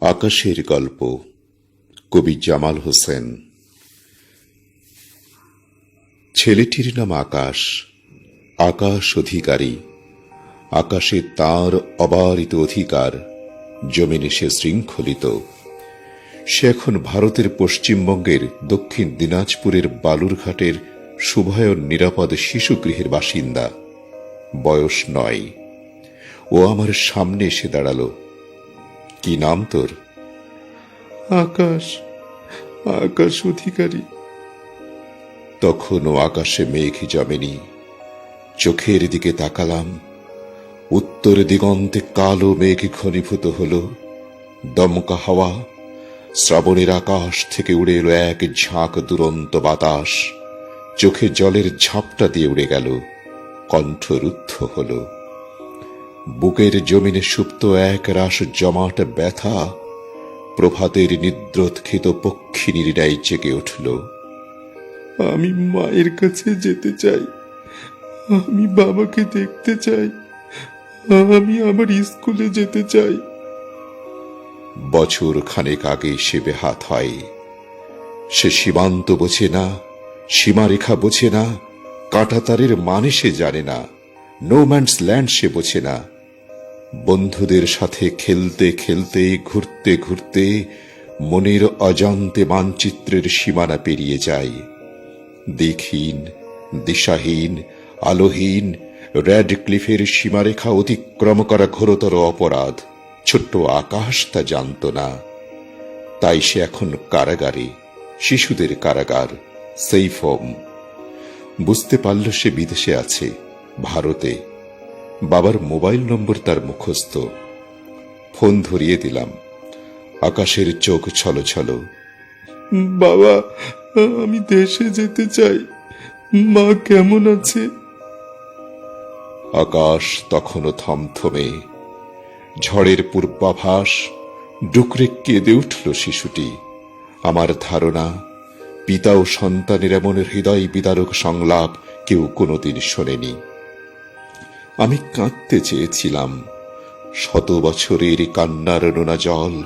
আকাশের গল্প, কবি জামাল হোসেন। ছেলেটির নাম আকাশ আকাশ অধিকারী। আকাশে তার অবারিত অধিকার, জমিনে সে শৃঙ্খলিত। সে এখন ভারতের পশ্চিমবঙ্গের দক্ষিণ দিনাজপুরের বালুরঘাটের শুভায়ন নিরাপদ শিশুগৃহের বাসিন্দা। বয়স নয়। ও আমার সামনে এসে দাঁড়াল। কি নাম তোর? আকাশ আকাশ অধিকারী। তখনও আকাশে মেঘ জমেনি। চোখের দিকে তাকালাম। উত্তর দিগন্তে কালো মেঘ ঘনীভূত হল। দমকা হাওয়া শ্রাবণের আকাশ থেকে উড়ে এলো এক ঝাঁক দুরন্ত বাতাস। চোখে জলের ঝাপটা দিয়ে উড়ে গেল। কণ্ঠ রুদ্ধ হলো। বুকের জমিনে সুপ্ত এক রাস জমাট ব্যথা, প্রভাতের নিদ্রোৎক্ষিত পক্ষিনীর ন্যায় জেগে উঠল। আমি মায়ের কাছে যেতে চাই। আমি বাবাকে দেখতে চাই। আমি আমার স্কুলে যেতে চাই। বছর খানেক আগে সে বেহাত হয়। সে সীমান্ত বোঝে না, সীমারেখা বোঝে না কাঁটাতারের মানে সে জানে না নো ম্যান্স ল্যান্ড সে বোঝে না। বন্ধুদের সাথে খেলতে খেলতে, ঘুরতে ঘুরতে মনের অজান্তে মানচিত্রের সীমানা পেরিয়ে যায়। দিকহীন দিশাহীন, আলোহীন, রেড ক্লিফের সীমারেখা অতিক্রম করা ঘোরতর অপরাধ। ছোট্ট আকাশ তা জানত না। তাই সে এখন কারাগারে, শিশুদের কারাগার সেফ হোম বুঝতে পারল সে বিদেশে আছে, ভারতে। বাবার মোবাইল নম্বর তার মুখস্থ। ফোন ধরিয়ে দিলাম। আকাশের চোখ ছলো ছলো বাবা, আমি দেশে যেতে চাই। মা কেমন আছে? আকাশ তখনও থমথমে। ঝড়ের পূর্বাভাস, ডুকরে কেঁদে উঠল শিশুটি। আমার ধারণা, পিতা ও সন্তানের এমন হৃদয় বিদারক সংলাপ কেউ কোনোদিন শোনেনি। আমি কাঁদতে চেয়েছিলাম। শত বছরের কান্নার নোনা জল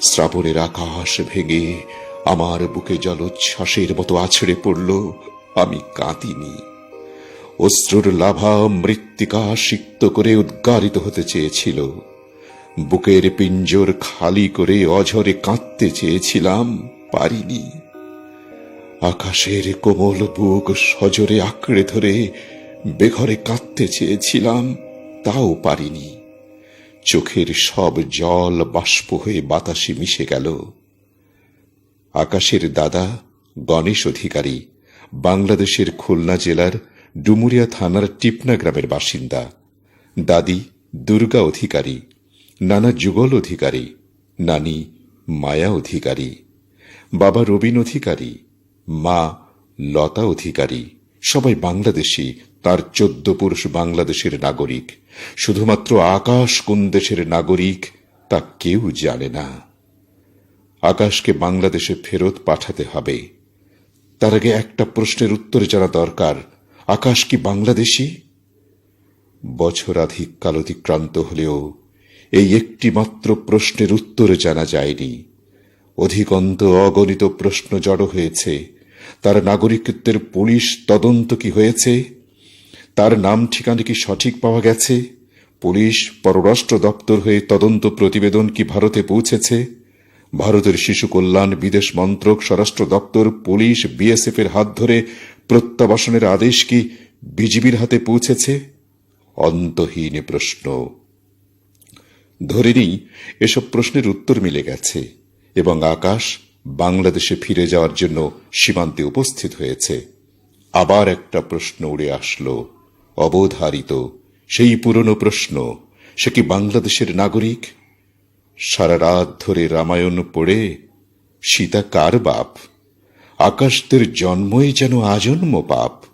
শ্রাবণের আকাশ ভেঙে আমার বুকে জলোচ্ছ্বাসের মতো আছড়ে পড়ল। আমি কাঁদিনি। অশ্রুর লাভা মৃত্তিকা সিক্ত করে উদ্গারিত হতে চেয়েছিল। বুকের পিঞ্জর খালি করে অঝরে কাঁদতে চেয়েছিলাম, পারিনি। আকাশের কোমল বুক সজরে আঁকড়ে ধরে বেঘরে কাঁদতে চেয়েছিলাম, তাও পারিনি। চোখের সব জল বাষ্প হয়ে বাতাসে মিশে গেল। আকাশের দাদা, গণেশ অধিকারী, বাংলাদেশের খুলনা জেলার ডুমুরিয়া থানার টিপনা গ্রামের বাসিন্দা। দাদি, দুর্গা অধিকারী, নানা যুগল অধিকারী, নানি মায়া অধিকারী, বাবা রবীন অধিকারী, মা লতা অধিকারী সবাই বাংলাদেশি, তার চোদ্দ পুরুষ বাংলাদেশের নাগরিক। শুধুমাত্র আকাশ কোন দেশের নাগরিক তা কেউ জানে না। আকাশকে বাংলাদেশে ফেরত পাঠাতে হবে। তার আগে একটা প্রশ্নের উত্তর জানা দরকার। আকাশ কি বাংলাদেশি? বছরাধিক কাল অতিক্রান্ত হলেও এই একটি মাত্র প্রশ্নের উত্তর জানা যায়নি। অধিকন্ত অগণিত প্রশ্ন জড়ো হয়েছে। তার নাগরিকত্বের পুলিশ তদন্ত কি হয়েছে? তার নাম ঠিকানা কি সঠিক পাওয়া গেছে? পুলিশ, পররাষ্ট্র দপ্তর হয়ে তদন্ত প্রতিবেদন কি ভারতে পৌঁছেছে? ভারতের শিশু কল্যাণ বিদেশ মন্ত্রক স্বরাষ্ট্র দপ্তর, পুলিশ, বিএসএফ এর হাত ধরে প্রত্যাবাসনের আদেশ কি বিজিবির হাতে পৌঁছেছে? অন্তহীন প্রশ্ন। ধরে নিই, এসব প্রশ্নের উত্তর মিলে গেছে এবং আকাশ বাংলাদেশে ফিরে যাওয়ার জন্য সীমান্তে উপস্থিত হয়েছে। আবার একটা প্রশ্ন উড়ে আসলো, অবধারিত। সেই পুরনো প্রশ্ন, সে কি বাংলাদেশের নাগরিক? সারা রাত ধরে রামায়ণ পড়ে, সীতা কার বাপ? আকাশদের জন্মই যেন আজন্ম পাপ।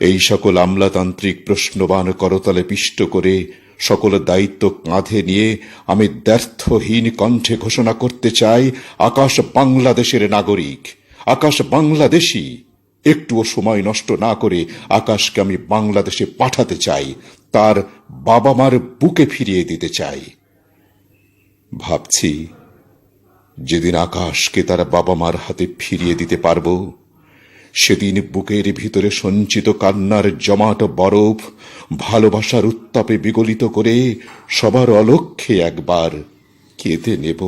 এই সকল আমলাতান্ত্রিক প্রশ্নবান করতলে পিষ্ট করে সকল দায়িত্ব কাঁধে নিয়ে আমি ব্যর্থহীন কণ্ঠে ঘোষণা করতে চাই, আকাশ বাংলাদেশের নাগরিক, আকাশ বাংলাদেশী। একটুও সময় নষ্ট না করে আকাশকে আমি বাংলাদেশে পাঠাতে চাই, তার বাবা মার বুকে ফিরিয়ে দিতে চাই। ভাবছি, যেদিন আকাশকে তারা বাবা মার হাতে ফিরিয়ে দিতে পারব সেদিন বুকের ভিতরে সঞ্চিত কান্নার জমাট বরফ ভালোবাসার উত্তাপে বিগলিত করে সবার অলক্ষ্যে একবার কেঁদে নেব।